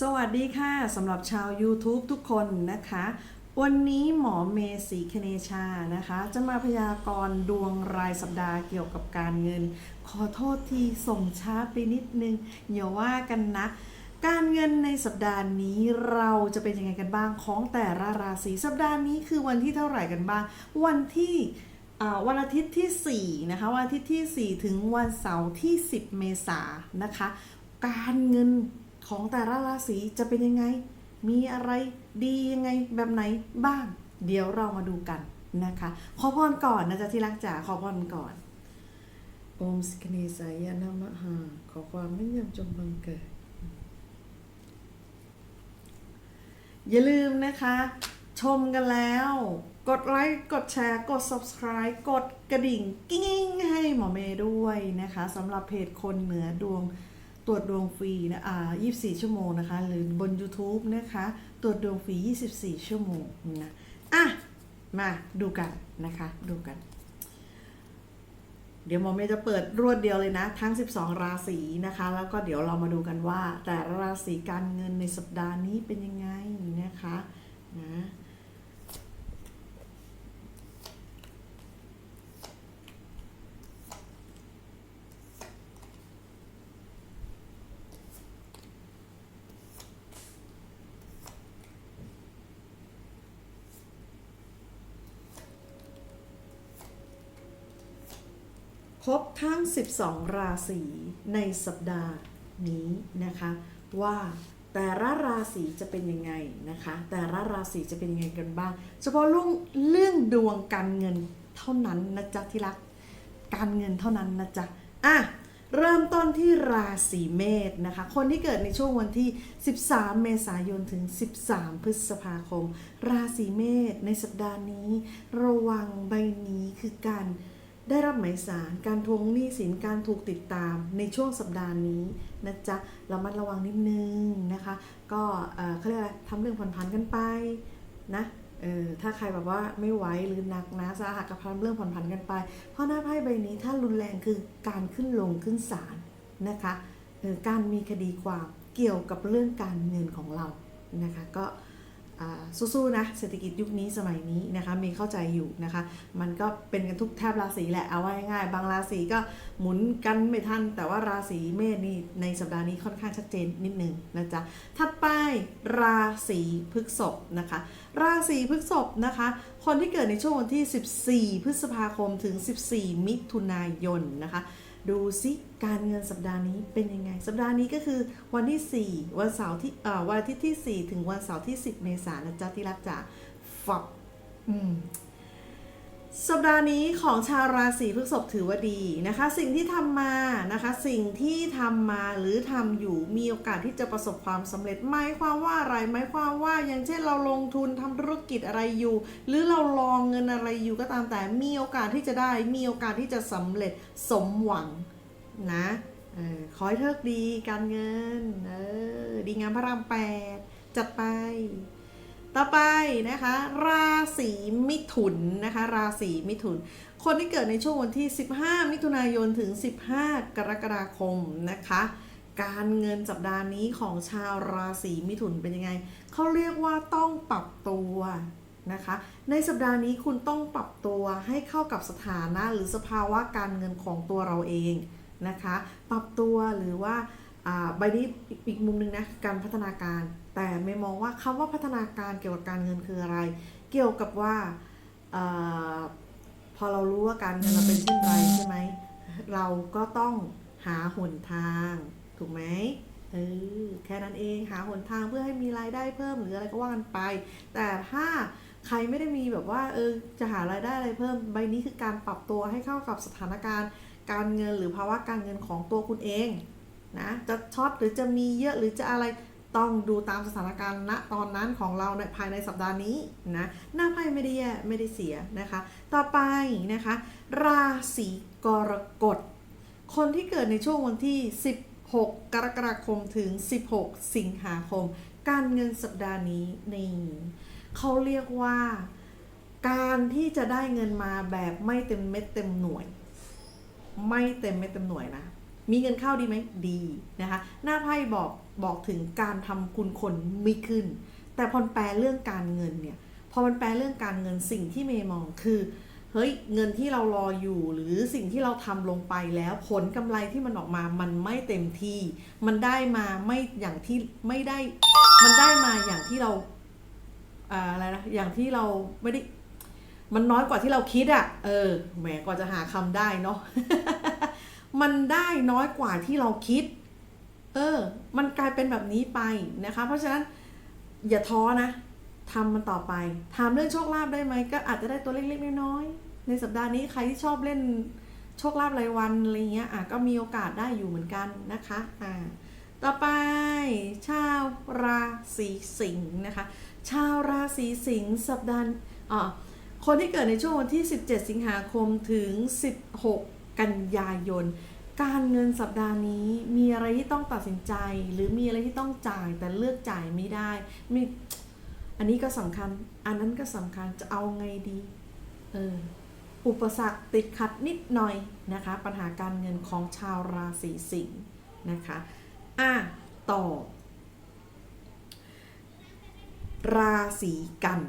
สวัสดีค่ะสำหรับชาว YouTube ทุกคนนะคะ วันนี้หมอเมสีคเนชานะคะ จะมาพยากรณ์ดวงรายสัปดาห์เกี่ยวกับการเงิน ขอโทษทีส่งช้าไปนิดนึงอย่าว่ากันนะการเงินในสัปดาห์นี้เราจะเป็นยังไงกันบ้างของแต่ละราศีสัปดาห์นี้คือวันที่เท่าไหร่กันบ้าง วันที่วันอาทิตย์ที่ 4 นะคะ วันอาทิตย์ที่ 4 ถึงวันเสาร์ที่ 10 เมษายนนะคะ การเงิน ของแต่ละราศีจะเป็นยังไง มีอะไรดียังไงแบบไหนบ้าง เดี๋ยวเรามาดูกันนะคะ ขอพรก่อนนะจ๊ะที่รักจ๋าขอพรก่อน โอมสกเนสายนามหา ขอความไม่ยำจงบังเกิด อย่าลืมนะคะ ชมกันแล้ว กดไลค์กดแชร์กด subscribe กดกระดิ่งกิ้งๆให้หมอเมย์ด้วยนะคะสำหรับเพจคนเหนือดวง ตรวจดวงฟรีนะอ่า24 ชั่วโมงนะคะ หรือบน YouTube นะคะ ตรวจดวงฟรี 24 ชั่วโมงนะ อะ มาดูกันนะคะ ดูกัน เดี๋ยวหมอเมย์จะเปิดรวดเดียวเลยนะ ทั้ง 12 ราศีนะคะ แล้วก็เดี๋ยวเรามาดูกันว่า แต่ละราศีการเงินในสัปดาห์นี้เป็นยังไงนะคะ นะ ครบทั้ง 12 ราศีในสัปดาห์นี้นะคะ ว่าแต่ละราศีจะเป็นยังไงนะคะ แต่ละราศีจะเป็นยังไงกันบ้าง เฉพาะเรื่องเรื่องดวงการเงินเท่านั้นนะจ๊ะที่รักการเงินเท่านั้นนะจ๊ะอะเริ่มต้นที่ราศีเมษนะคะ คนที่เกิดในช่วงวันที่ 13 เมษายนถึง 13 พฤษภาคม ราศีเมษในสัปดาห์นี้ ระวังใบนี้คือการ ได้รับหมายสารการทวงหนี้สินการถูกติดตามในช่วงสัปดาห์นี้นะจ๊ะเรามัดระวังนิดนึงนะคะ ก็เขาเรียกอะไรทำเรื่องผ่อนผันกันไปนะเออถ้าใครแบบว่าไม่ไหวหรือหนักนะสาหัสกับทำเรื่องผ่อนผันกันไป เพราะหน้าไพ่ใบนี้ถ้ารุนแรงคือการขึ้นลงขึ้นศาลนะคะการมีคดีความเกี่ยวกับเรื่องการเงินของเรานะคะ ก็ สู้ๆนะเศรษฐกิจยุคนี้สมัยนี้นะคะมีเข้าใจอยู่นะคะ มันก็เป็นกันทุกแทบราศีแหละเอาไว้ง่ายๆบางราศีก็หมุนกันไม่ทัน แต่ว่าราศีเมษนี่ในสัปดาห์นี้ค่อนข้างชัดเจนนิดนึงนะจ๊ะถัดไปราศีพฤกษภนะคะ ราศีพฤกษภนะคะ คนที่เกิดในช่วงวันที่ 14 พฤษภาคมถึง 14 มิถุนายนนะคะ ดูซิการเงินสัปดาห์นี้เป็นยังไง สัปดาห์นี้ก็คือวันที่ 4 วันเสาร์ที่วันอาทิตย์ที่ 4 ถึงวันเสาร์ที่ 10 เมษายนนะจ๊ะที่รักจ๋าฝับอืม สัปดาห์นี้ของชาวราศีพฤษภถือว่าดีนะคะ สิ่งที่ทำมานะคะ สิ่งที่ทำมาหรือทำอยู่มีโอกาสที่จะประสบความสำเร็จหมายความว่าอะไรหมายความว่าอย่างเช่นเราลงทุนทำธุรกิจอะไรอยู่ หรือเราลองเงินอะไรอยู่ก็ตามแต่มีโอกาสที่จะได้ มีโอกาสที่จะสำเร็จสมหวังนะออขอให้เทิกดีการเงินเออดีงามพระรามแปดจัดไป ต่อไปนะคะ ราศีมิถุนนะคะ ราศีมิถุน คนที่เกิดในช่วงวันที่ 15 มิถุนายนถึง 15 กรกฎาคมนะคะ การเงินสัปดาห์นี้ของชาวราศีมิถุนเป็นยังไงเขาเรียกว่าต้องปรับตัวนะคะ ในสัปดาห์นี้คุณต้องปรับตัวให้เข้ากับสถานะหรือสภาวะการเงินของตัวเราเองนะคะ ปรับตัวหรือว่า ใบนี้อีกมุมหนึ่งนะการพัฒนาการ แต่ไม่มองว่าคำว่าพัฒนาการเกี่ยวกับการเงินคืออะไร เกี่ยวกับว่าอาพอเรารู้ว่าการเงินเราเป็นเช่นไรใช่ไหมเราก็ต้องหาหนทาง ถูกไหมเออแค่นั้นเองหาหนทางเพื่อให้มีรายได้เพิ่มหรืออะไรก็ว่ากันไป แต่ถ้าใครไม่ได้มีแบบว่าเออจะหารายได้อะไรเพิ่มใบนี้คือการปรับตัวให้เข้ากับสถานการณ์ การเงินหรือภาวะการเงินของตัวคุณเอง นะจะช็อตหรือจะมีเยอะหรือจะอะไรต้องดูตามสถานการณ์ณตอนนั้นของเราในภายในสัปดาห์นี้นะหน้าไพ่ไม่ได้แย่ไม่ได้เสียนะคะ ต่อไปนะคะ ราศีกรกฎ คนที่เกิดในช่วงวันที่ 16 กรกฎาคมถึง 16 สิงหาคม การเงินสัปดาห์นี้นี่เขาเรียกว่า การที่จะได้เงินมาแบบไม่เต็มเม็ดเต็มหน่วย ไม่เต็มไม่เต็มหน่วยนะ มีเงินเข้าดีไหมดีนะคะ หน้าไพ่บอกบอกถึงการทำคุณคนไม่ขึ้น แต่พอแปลเรื่องการเงินเนี่ยพอมันแปลเรื่องการเงินสิ่งที่เมย์มองคือเฮ้ยเงินที่เรารออยู่หรือสิ่งที่เราทำลงไปแล้วผลกำไรที่มันออกมามันไม่เต็มที่ มันได้มาไม่อย่างที่ไม่ได้ มันได้มาอย่างที่เราอะไรนะอย่างที่เราไม่ได้ มันน้อยกว่าที่เราคิดอะ่ะ เออแหมกว่าจะหาคำได้เนาะ มันได้น้อยกว่าที่เราคิด เออ มันกลายเป็นแบบนี้ไปนะคะ เพราะฉะนั้นอย่าท้อนะทำมันต่อไปถามเรื่องโชคลาภได้ไหมก็อาจจะได้ตัวเล็กๆน้อยๆในสัปดาห์นี้ใครที่ชอบเล่นโชคลาภรายวันอะไรเงี้ยอะก็มีโอกาสได้อยู่เหมือนกันนะคะอ่าต่อไปชาวราศีสิงห์นะคะ ชาวราศีสิงห์สัปดาห์อ่าคนที่เกิดในช่วงวันที่ 17 สิงหาคมถึง 16 กันยายน การเงินสัปดาห์นี้มีอะไรที่ต้องตัดสินใจ หรือมีอะไรที่ต้องจ่ายแต่เลือกจ่ายไม่ได้มีอันนี้ก็สำคัญ อันนั้นก็สำคัญจะเอาไงดีเอออุปสรรคติดขัดนิดหน่อยนะคะ ปัญหาการเงินของชาวราศีสิงห์นะคะอะต่อ ราศีกัน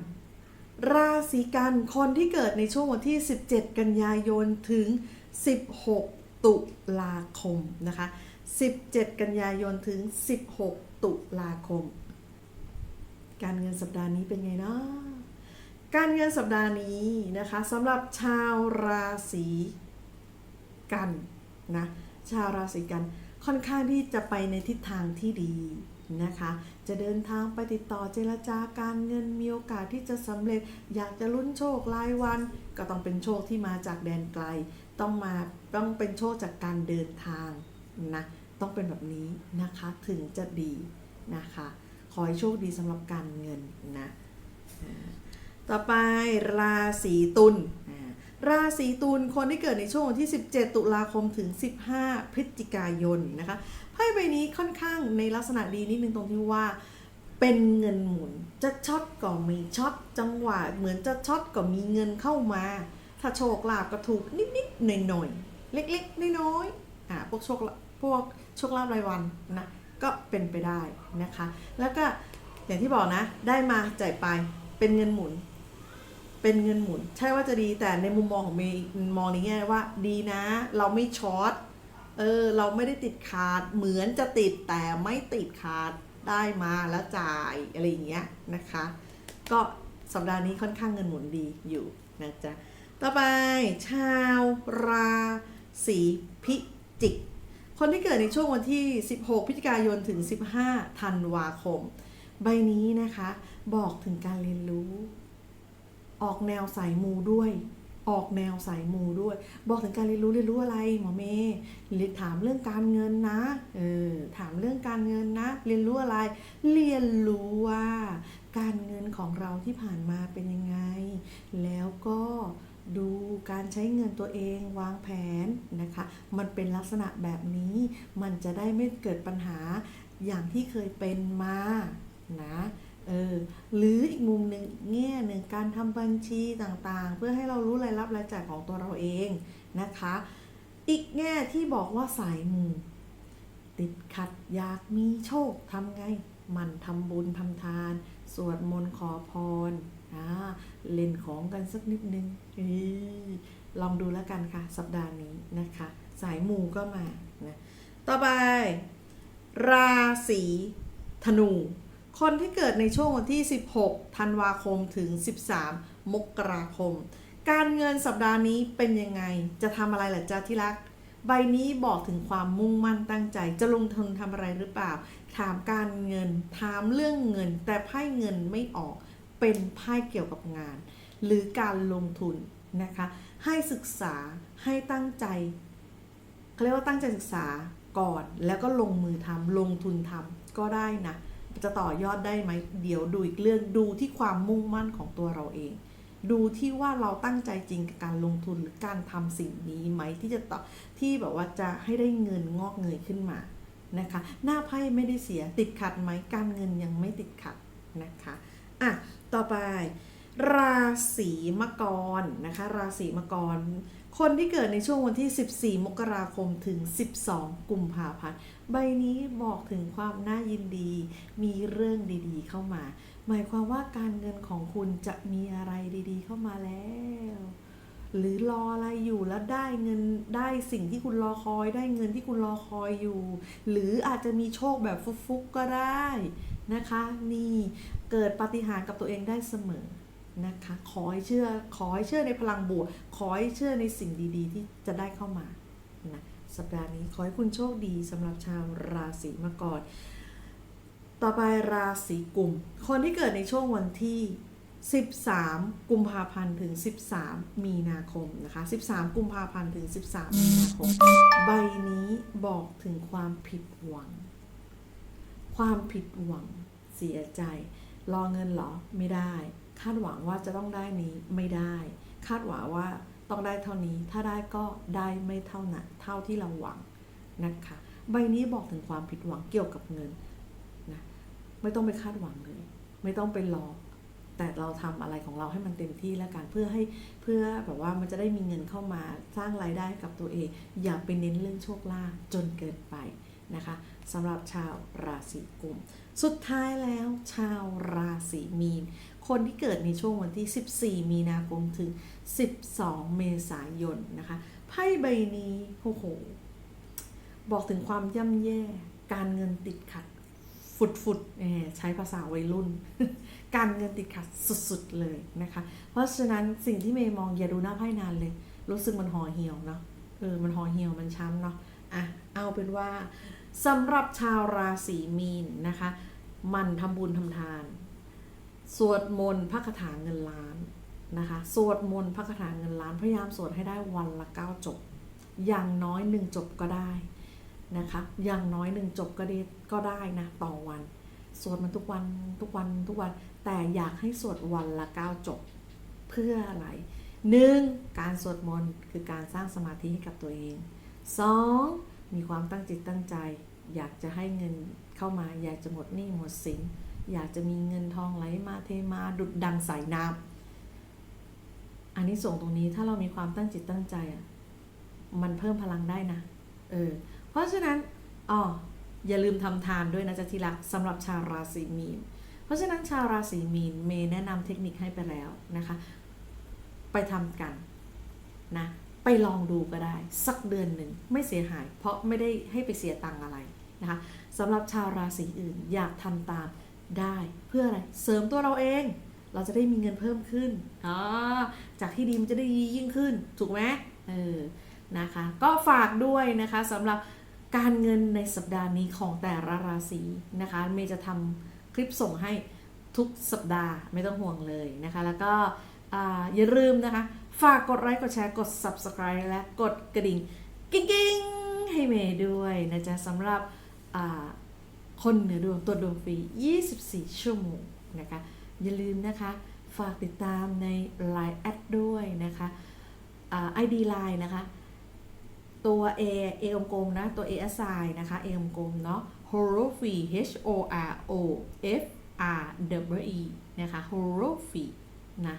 ราศีกันคนที่เกิดในช่วงวันที่ 17 กันยายนถึง 16 ตุลาคมนะคะ 17 กันยายนถึง 16 ตุลาคม การเงินสัปดาห์นี้เป็นไงเนาะการเงินสัปดาห์นี้นะคะสำหรับชาวราศีกันนะชาวราศีกันค่อนข้างที่จะไปในทิศทางที่ดี นะคะ จะเดินทางไปติดต่อเจรจาการเงินมีโอกาสที่จะสำเร็จ อยากจะลุ้นโชครายวัน ก็ต้องเป็นโชคที่มาจากแดนไกล ต้องมาต้องเป็นโชคจากการเดินทางนะต้องเป็นแบบนี้นะคะถึงจะดีนะคะ ขอให้โชคดีสำหรับการเงินนะต่อไปราศีตุลอ่า ราศีตุลคนที่เกิดในช่วงวันที่ 17 ตุลาคมถึง 15 พฤศจิกายนนะคะไพ่ใบนี้ค่อนข้างในลักษณะดีนิดนึงตรงที่ว่า เป็นเงินหมุนจะช็อตก็มีช็อตจังหวะเหมือนจะช็อตก็มีเงินเข้ามา ถ้าโชคลาภก็ถูกนิดๆหน่อยๆเล็กๆน้อยๆอ่าพวกโชคพวกโชคลาภรายวันนะก็เป็นไปได้นะคะ แล้วก็อย่างที่บอกนะ ได้มาจ่ายไปเป็นเงินหมุน เป็นเงินหมุน ใช่ว่าจะดีแต่ในมุมมองของเมย์มองในแง่ว่าดีนะ เราไม่ช็อตเออเราไม่ได้ติดขาดเหมือนจะติดแต่ไม่ติดขาดได้มาแล้วจ่ายอะไรอย่างเงี้ยนะคะ ก็สัปดาห์นี้ค่อนข้างเงินหมุนดีอยู่นะจ๊ะต่อไปชาวราศีพิจิก คนที่เกิดในช่วงวันที่ 16 พฤศจิกายนถึง 15 ธันวาคม ใบนี้นะคะ บอกถึงการเรียนรู้ ออกแนวสายมูด้วย ออกแนวสายมูด้วย บอกถึงการเรียนรู้เรียนรู้อะไรหมอเมย์เรียนถามเรื่องการเงินนะเออถามเรื่องการเงินนะ เรียนรู้อะไร เรียนรู้ว่าการเงินของเราที่ผ่านมาเป็นยังไง แล้วก็ดูการใช้เงินตัวเองวางแผนนะคะ มันเป็นลักษณะแบบนี้ มันจะได้ไม่เกิดปัญหาอย่างที่เคยเป็นมานะ เออหรืออีกมุมหนึ่งแง่หนึ่งการทำบัญชีต่างๆ เพื่อให้เรารู้รายรับรายจ่ายของตัวเราเองนะคะ อีกแง่ที่บอกว่าสายมูติดขัดอยากมีโชคทำไง มันทำบุญทำทาน สวดมนต์ขอพรอ่าเล่นของกันสักนิดนึงลองดูแล้วกันค่ะ สัปดาห์นี้นะคะ สายมูก็มานะต่อไป ราศีธนู คนที่เกิดในช่วงวันที่ 16 ธันวาคมถึง 13 มกราคม การเงินสัปดาห์นี้เป็นยังไง จะทำอะไรหล่ะจ๊ะที่รัก ใบนี้บอกถึงความมุ่งมั่นตั้งใจ จะลงทุนทำอะไรหรือเปล่า ถามการเงิน ถามเรื่องเงิน แต่ไพ่เงินไม่ออก เป็นไพ่เกี่ยวกับงาน หรือการลงทุนนะคะ ให้ศึกษา ให้ตั้งใจเขาเรียกว่าตั้งใจศึกษาก่อน แล้วก็ลงมือทำลงทุนทำก็ได้นะ จะต่อยอดได้ไหมเดี๋ยวดูอีกเรื่องดูที่ความมุ่งมั่นของตัวเราเอง ดูที่ว่าเราตั้งใจจริงกับการลงทุนหรือการทำสิ่งนี้ไหมที่จะต่อที่แบบว่าจะให้ได้เงินงอกเงยขึ้นมานะคะ หน้าไพ่ไม่ได้เสียติดขัดไหมการเงินยังไม่ติดขัดนะคะอะต่อไปราศีมกรนะคะ ราศีมกร คนที่เกิดในช่วงวันที่ 14 มกราคมถึง 12 กุมภาพันธ์ ใบนี้บอกถึงความน่ายินดี มีเรื่องดีๆเข้ามา หมายความว่าการเงินของคุณจะมีอะไรดีๆเข้ามาแล้ว หรือรออะไรอยู่แล้วได้เงินได้สิ่งที่คุณรอคอย ได้เงินที่คุณรอคอยอยู่ หรืออาจจะมีโชคแบบฟุกๆก็ได้นะคะ นี่เกิดปาฏิหาริย์กับตัวเองได้เสมอ นะคะขอให้เชื่อขอให้เชื่อในพลังบวก ขอให้เชื่อในสิ่งดีๆ ที่จะได้เข้ามานะสัปดาห์นี้ขอให้คุณโชคดีสำหรับชาวราศีมังกรต่อไปราศีกุม คนที่เกิดในช่วงวันที่ 13 กุมภาพันธ์ถึง 13 มีนาคมนะคะ 13 กุมภาพันธ์ถึง 13 มีนาคม ใบนี้บอกถึงความผิดหวัง ความผิดหวังเสียใจ รอเงินหรอไม่ได้ คาดหวังว่าจะต้องได้นี้ไม่ได้ คาดหวังว่าต้องได้เท่านี้ ถ้าได้ก็ได้ไม่เท่านั้นเท่าที่เราหวังนะคะ ใบนี้บอกถึงความผิดหวังเกี่ยวกับเงินนะไม่ต้องไปคาดหวังเลย ไม่ต้องไปรอแต่เราทำอะไรของเราให้มันเต็มที่แล้วกันเพื่อให้เพื่อแบบว่ามันจะได้มีเงินเข้ามาสร้างรายได้ให้กับตัวเอง อย่าไปเน้นเรื่องโชคลาภจนเกินไป นะคะสำหรับชาวราศีกุม สุดท้ายแล้วชาวราศีมีน คนที่เกิดในช่วงวันที่ 14 มีนาคมถึง 12 เมษายนนะคะไพ่ใบนี้โอ้โหบอกถึงความย่ำแย่ การเงินติดขัด ฟุดฟุดใช้ภาษาวัยรุ่น การเงินติดขัดสุดๆเลยนะคะ เพราะฉะนั้นสิ่งที่เมย์มองอย่าดูหน้าไพ่นานเลย รู้สึกมันห่อเหี่ยวเนาะเออมันห่อเหี่ยวมันช้ำเนาะ อะเอาเป็นว่าสำหรับชาวราศีมีนนะคะมันทำบุญทำทาน สวดมนต์พระคาถาเงินล้านนะคะสวดมนต์พระคาถาเงินล้านพยายามสวดให้ได้วันละเก้าจบ อย่างน้อยหนึ่งจบก็ได้นะคะอย่างน้อยหนึ่งจบก็ได้ก็ได้นะต่อวัน สวดมันทุกวันทุกวันทุกวันแต่อยากให้สวดวันละเก้าจบ เพื่ออะไรหนึ่งการสวดมนต์คือการสร้างสมาธิให้กับตัวเอง สองมีความตั้งจิตตั้งใจ อยากจะให้เงินเข้ามา อยากจะหมดหนี้หมดสิน อยากจะมีเงินทองไหลมาเทมาดุดดังสายน้ำอันนี้ส่งตรงนี้ถ้าเรามีความตั้งจิตตั้งใจอะมันเพิ่มพลังได้นะเออเพราะฉะนั้นอ๋ออย่าลืมทำทานด้วยนะจ๊ะที่รักสำหรับชาวราศีมีน เพราะฉะนั้นชาวราศีมีนเมย์แนะนำเทคนิคให้ไปแล้วนะคะ ไปทำกันนะ ไปลองดูก็ได้ สักเดือนหนึ่งไม่เสียหาย เพราะไม่ได้ให้ไปเสียตังอะไรนะคะสำหรับชาวราศีอื่นอยากทำตามได้เพื่ออะไรเสริมตัวเราเอง เราจะได้มีเงินเพิ่มขึ้นอ๋อจากที่ดีมันจะได้ดียิ่งขึ้น ถูกไหมเออนะคะ ก็ฝากด้วยนะคะสำหรับการเงินในสัปดาห์นี้ของแต่ละราศีนะคะเมย์จะทำคลิปส่งให้ทุกสัปดาห์ไม่ต้องห่วงเลยนะคะ แล้วก็อย่าลืมนะคะ ฝากกดไลค์ กดแชร์ กด subscribe และกดกระดิ่ง กิ้งกิ้งให้เมย์ด้วยนะจ๊ะสำหรับคนเหนือดวงตัวดวงฟรี 24 ชั่วโมงนะคะ อย่าลืมนะคะ ฝากติดตามใน Line แอดด้วยนะคะไอ่า ID Line นะคะ ตัว A A กลมนะ ตัว A S I นะคะ A กลมเนาะ Horofy H O R O F R W E นะคะ Horofy นะ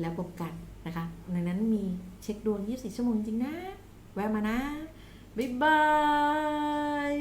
แล้วพบกัน นะคะในนั้นมีเช็คดวง 24 ชั่วโมงจริงนะ แวะมานะ บ๊ายบาย